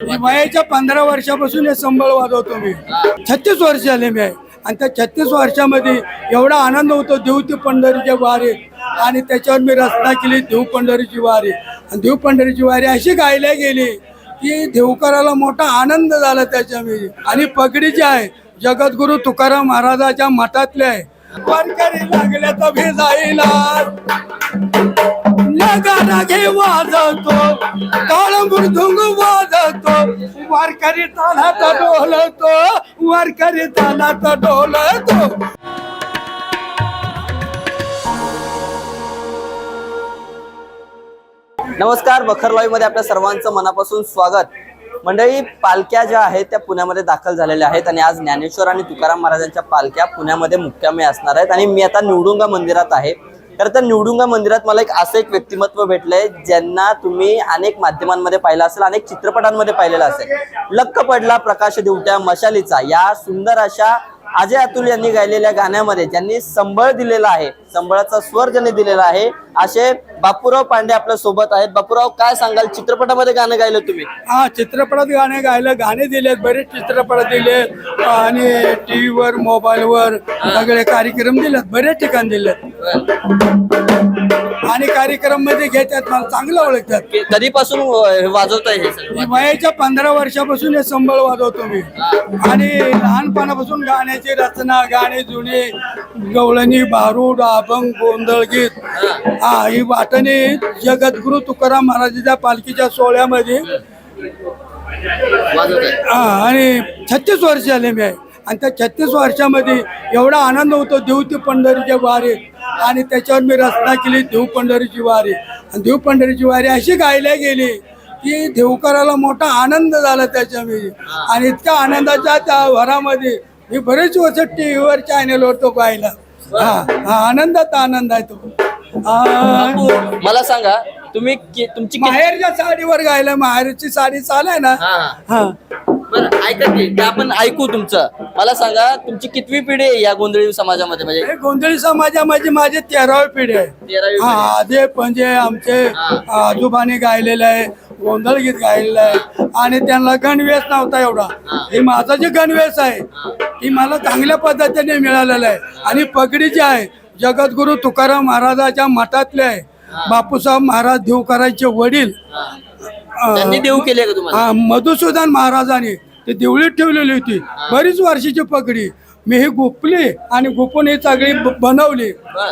म्हणजे वयाच्या पंधरा वर्षापासून हे संबळ वाजवतो मी. छत्तीस वर्ष झाले मी आहे. आणि त्या छत्तीस वर्षामध्ये एवढा आनंद होतो देव ती पंढरीच्या वारी. आणि त्याच्यावर मी रचना केली देव पंढरीची वारी. आणि देव पंढरीची वारी अशी गायला गेली की देवकराला मोठा आनंद झाला त्याच्यामध्ये. आणि पगडी जी आहे जगद्गुरु तुकाराम महाराजाच्या मठातले आहे. वारकरी लागल्या तर नगारा घे वाजवतो ताळ मृदुंग वाजवतो वारकरी तालात डोलतो वारकरी तालात डोलतो. नमस्कार बखरमध्ये आपल्या सर्वांचं मनापासून स्वागत. मंडळी पालख्या ज्या आहेत त्या पुण्यामध्ये दाखल झालेल्या आहेत आणि आज ज्ञानेश्वर आणि तुकाराम महाराजांच्या पालख्या पुण्यामध्ये मुक्कामी असणार आहेत. आणि मी आता निवडुंगा मंदिरात आहे. तर निवडुंगा मंदिरात मला एक असं एक व्यक्तिमत्व भेटलंय ज्यांना तुम्ही अनेक माध्यमांमध्ये पाहिलं असेल अनेक चित्रपटांमध्ये पाहिलेलं असेल. लक्क पडला प्रकाश देवट्या मशालीचा. या सुंदर अशा अजय अतुल यांनी गायलेल्या गाण्यामध्ये ज्यांनी संबळ दिलेला आहे संबळाचा स्वर ज्यांनी दिलेला आहे असे बापूराव पांडे आपल्यासोबत आहेत. बापूराव काय सांगाल? चित्रपटामध्ये गाणं गायलं तुम्ही. हा चित्रपटात गाणे गायलं गाणे दिलेत बरेच चित्रपट दिलेत. आणि टीव्हीवर मोबाईलवर सगळे कार्यक्रम दिलेत बरेच ठिकाण दिलेत. आणि कार्यक्रममध्ये घेतात मला चांगलं ओळखतात. कधीपासून अं, वाजवताय हे सगळं? मी वयाच्या पंधरा वर्षापासून हे संबळ वाजवतो मी. आणि लहानपणापासून गाण्याची रचना गाणे जुने गवळणी भारूड अभंग गोंधळ गीत. हा ही वाटणी जगद्गुरु तुकाराम महाराजांच्या पालखीच्या सोहळ्यामध्ये. हा आणि छत्तीस वर्ष झाले मी आहे. आणि त्या छत्तीस वर्षामध्ये एवढा आनंद होतो देव ते पंढरीच्या वारी. आणि त्याच्यावर मी रचना केली देव पंढरीची वारी. आणि देव पंढरीची वारी अशी गायला गेली की देवकराला मोठा आनंद झाला त्याच्यामध्ये. आणि इतक्या आनंदाच्या त्या भरामध्ये मी बरेच वर्ष टी व्हीवर चॅनेलवर तो गायला. हा हा आनंदाचा आनंद आहे तो. हा. मला सांगा तुम्ही कि- तुमची किती- माहेरच्या साडीवर गायला माहेरची साडी चालाय ना? हा, हा. बरं ऐका की ते आपण ऐकू तुमचं. मला सांगा तुमची कितवी पिढी आहे या गोंधळी समाजामध्ये? म्हणजे हे गोंधळी समाजामध्ये माझे तेरावी पिढी आहे. तेरावी हा पिढी. आधी म्हणजे आमचे आजोबाने गायलेलं आहे गोंधळ गीत गायलेलं आहे आणि त्यांना गणवेश नव्हता एवढा. हे. माझा जे गणवेश आहे ही. मला चांगल्या पद्धतीने मिळालेलं आहे. आणि पगडी जी आहे जगद्गुरु तुकाराम महाराजाच्या मठातले आहे. बापूसाहेब महाराज देवकरांचे वडील. त्यांनी देऊ केले का तुम्हाला? हा मधुसूदन महाराजांनी ते देवळीत ठेवलेली होती. बरीच वर्षाची पगडी. मी ही गुपली आणि गुपून ही सगळी ब- बनवली.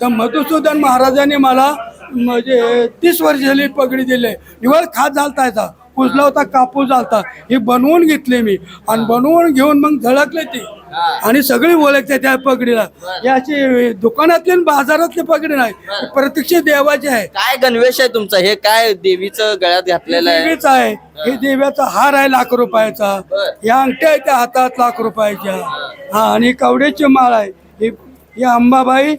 तर मधुसूदन महाराजांनी मला म्हणजे तीस वर्ष झाली पगडी दिली. निवळ खात झालता याचा कुजला होता कापूस झालता. ही बनवून घेतली मी. आणि बनवून घेऊन मग झळकले ती. आणि सगळी ओळखते त्या पगडीला. याची दुकानातली आणि बाजारातली पगडी नाही. प्रत्यक्ष देवाची आहे. काय गणवेश आहे तुमचा? हे काय देवीचं गळ्यात घातलेलं आहे? देवीचा आहे. हे देव्याचा हार आहे लाख रुपयाचा. या अंगठ्या आहेत त्या हातात लाख रुपयाच्या. हा आणि कवड्याची माळ आहे. ही ही अंबाबाई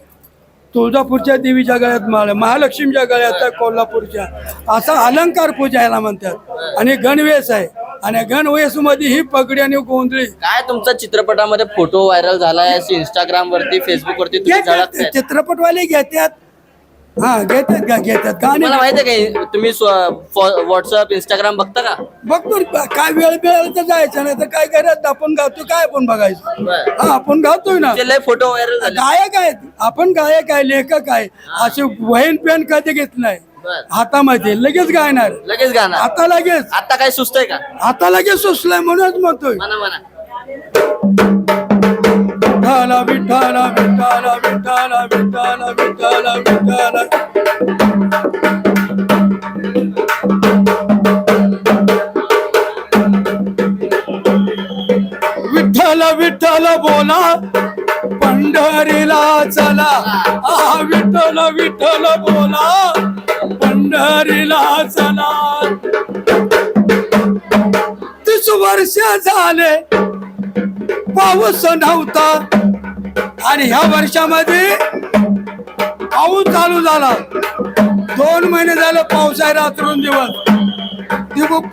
तुळजापूरच्या देवीच्या गळ्यात माळ महालक्ष्मीच्या गळ्यात कोल्हापूरच्या. असा अलंकार पूजा याला म्हणतात. आणि गणवेश आहे. आणि गणवेशमध्ये ही पगडी आणि गोंधळी. काय तुमचा चित्रपटामध्ये फोटो व्हायरल झालाय? इंस्टाग्राम वरती फेसबुक वरती चित्रपटवाले घेतात. हा घेतात का घेतात? गाणे मला माहिती आहे का तुम्ही व्हॉट्सअप इंस्टाग्राम बघता का? बघतो काय वेळ मिळाला तर जायचं नाही तर काय करायचं आपण गातो काय आपण बघायचं? बरं. हा आपण गातोय ना. ते लय फोटो व्हायरल झाले. गायक आहेत आपण गायक आहे लेखक आहे. असे वहीन पेन कधी घेत नाही. बर. हातामध्ये लगेच गायणार. लगेच गाणं आता लगेच. आता काय सुचतंय का? आता लगेच सुचलंय म्हणूनच म्हणतोय. म्हणा म्हणा. विठ्ठल विठ्ठल विठ्ठल विठ्ठल विठ्ठल विठ्ठल विठ्ठल. विठ्ठल विठ्ठल बोला पंढरीला चला. आ विठ्ठल विठ्ठल बोला पंढरीला चला. तीस वर्ष झाले पाऊस नव्हता आणि ह्या वर्षामध्ये पाऊस चालू झाला. दोन महिने झालं पाऊस आहे रात्रून दिवस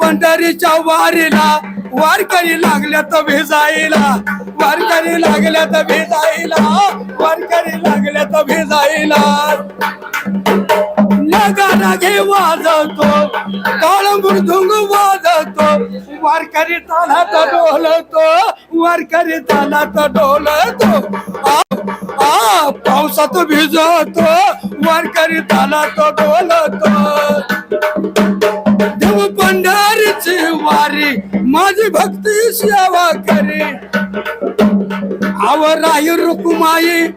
पंढरीच्या वारीला वारकरी लागल्या तर भेजाईला वारकरी लागल्या तर भेजाईला वारकरी लागल्या तर भेजाईला गाणा जातो वाजवतो. काळ मृदुंग वाजवतो वारकरी तालात डोलतो वारकरी तालात डोलतो आ, आ पावसात भिजतो वारकरी तालात डोलतो देव पंढरीची वारी माझी भक्ती सेवा करी. आवर राही रुकुमाई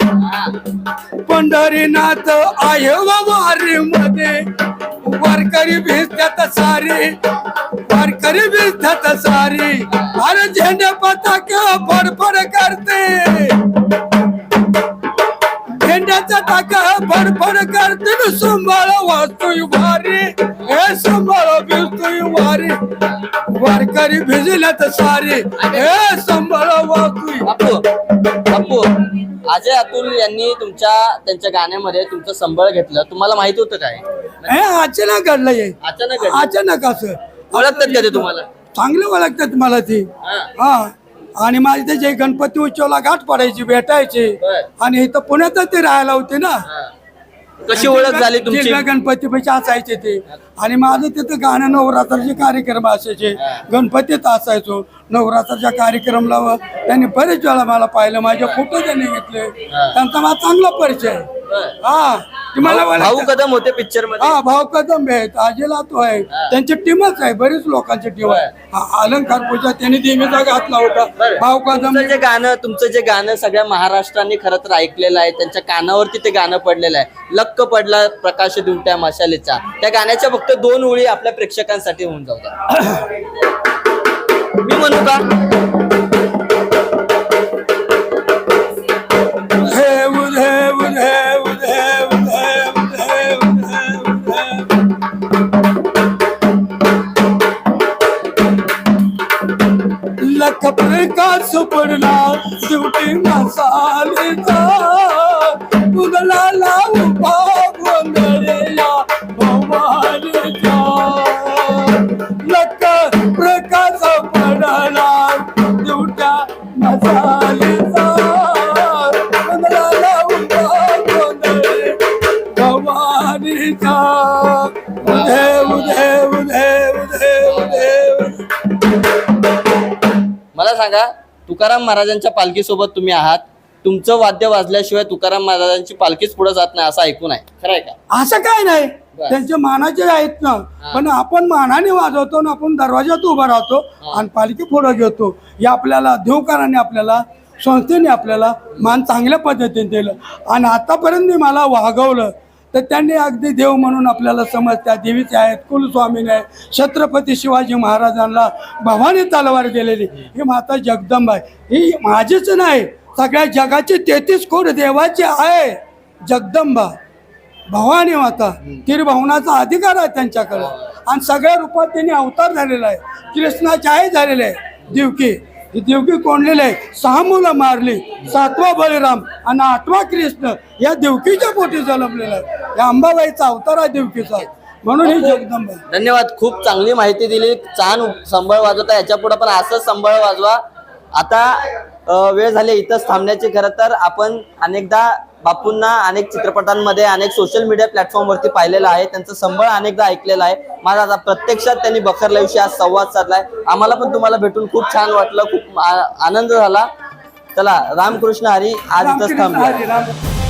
पंढरीनाथ आहे वारी मध्ये वारकरी भिजतात सारी वारकरी भिजतात सारी. अरे झेंडे पताका फडफड करते. झेंड्याचा टाका फडफड करते. न सांभाळ वाचतोय वारी. हे सांभाळ भिजतोय वारी. वारकरी भिजल्यात सारी. हे सांभाळ वाचतोय. अजय अतुल यांनी तुमच्या त्यांच्या गाण्यामध्ये तुमचं संबळ घेतलं. तुम्हाला माहीत होतं काय? हे अचानक घडलं हे. अचानक. अचानक असं. ओळखतात का ते तुम्हाला? चांगलं ओळखतात मला ती. हा. हा. आणि माझे त्याचे गणपती उत्सवला गाठ पडायची भेटायची बर. आणि इथं पुण्यातच ते राहायला होते ना. कशी ओळख झाली तुमची? गणपती पैसे असायचे ते. आणि माझं तिथं गाणं नवरात्राचे कार्यक्रम असायचे. गणपतीत असायचो. नवरात्राच्या कार्यक्रमला त्यांनी बरेच वेळा मला पाहिलं. माझे फोटो त्यांनी घेतले. त्यांचा मला चांगला परिचय. हा. भाऊ. कदम होते पिक्चरमध्ये? हा भाव कदम आहेत. आजीला तो आहे. त्यांची टीमच आहे. बरीच लोकांची टीम आहे. हा, अलंकार पूजा त्यांनी देवीचा घातला होता. भाव कदम जे गाणं तुमचं जे गाणं सगळ्या महाराष्ट्राने खरं तर ऐकलेलं आहे. त्यांच्या कानावरती ते गाणं पडलेलं आहे. लक्क पडला प्रकाश दिवट्या मशालीचा. त्या गाण्याच्या फक्त दोन ओळी आपल्या प्रेक्षकांसाठी होऊन जाऊ द्या. मी म्हणू का? हे उधे उधे उधे उधे उधे लख प्रकाश पडला शेवटी मसालेचा उदला लावू पा मला सांगा तुकाराम महाराजांच्या पालखीसोबत तुम्ही आहात. तुमचं वाद्य वाजल्याशिवाय तुकाराम महाराजांची पालखीच पुढे जात नाही असं ऐकून आहे. खरं आहे का? असं काय नाही. त्यांचे मानाचे आहेत ना. पण आपण मानाने वाजवतो ना आपण दरवाजात उभा राहतो आणि पालखी पुढे घेतो. हे आपल्याला देवकाराने आपल्याला संस्थेने आपल्याला मान चांगल्या पद्धतीने दिलं. आणि आतापर्यंत मला वागवलं. तर त्यांनी अगदी देव म्हणून आपल्याला समजत्या देवीचे आहेत कुलस्वामीने आहेत छत्रपती शिवाजी महाराजांना भवानी तलवार दिलेली. ही माता जगदंबा आहे. ही माझीच नाही सगळ्या जगाची तेहतीस कोट देवाची आहे. जगदंबा भवानी माता तिरभवनाचा अधिकार आहे त्यांच्याकडे. आणि सगळ्या रूपात त्यांनी अवतार झालेला आहे. कृष्णाचे आहे झालेले आहे. देवकी ही देवकी कोंडलेले आहे. सहा मुलं मारली. सातवा बळीराम आणि आठवा कृष्ण या देवकीच्या पोटी जन्मलेला आहे या अंबाबाईचा अवतार आहे. देवकीचा म्हणून ही जगदंबा. धन्यवाद. खूप चांगली माहिती दिली. छान संबळ वाजवता. याच्यापुढे पण असंच संबळ वाजवा. आता वेळ झाली इथंच थांबण्याची. खरं तर आपण अनेकदा बापूंना अनेक चित्रपटांमध्ये अनेक सोशल मीडिया प्लॅटफॉर्मवरती पाहिलेलं आहे. त्यांचं संबळ अनेकदा ऐकलेलं आहे. माझा आता प्रत्यक्षात त्यांनी बखर लाईव्हशी आज संवाद साधलाय. आम्हाला पण तुम्हाला भेटून खूप छान वाटलं. खूप आनंद झाला. चला रामकृष्ण हरी आज इथंच रामकृष्ण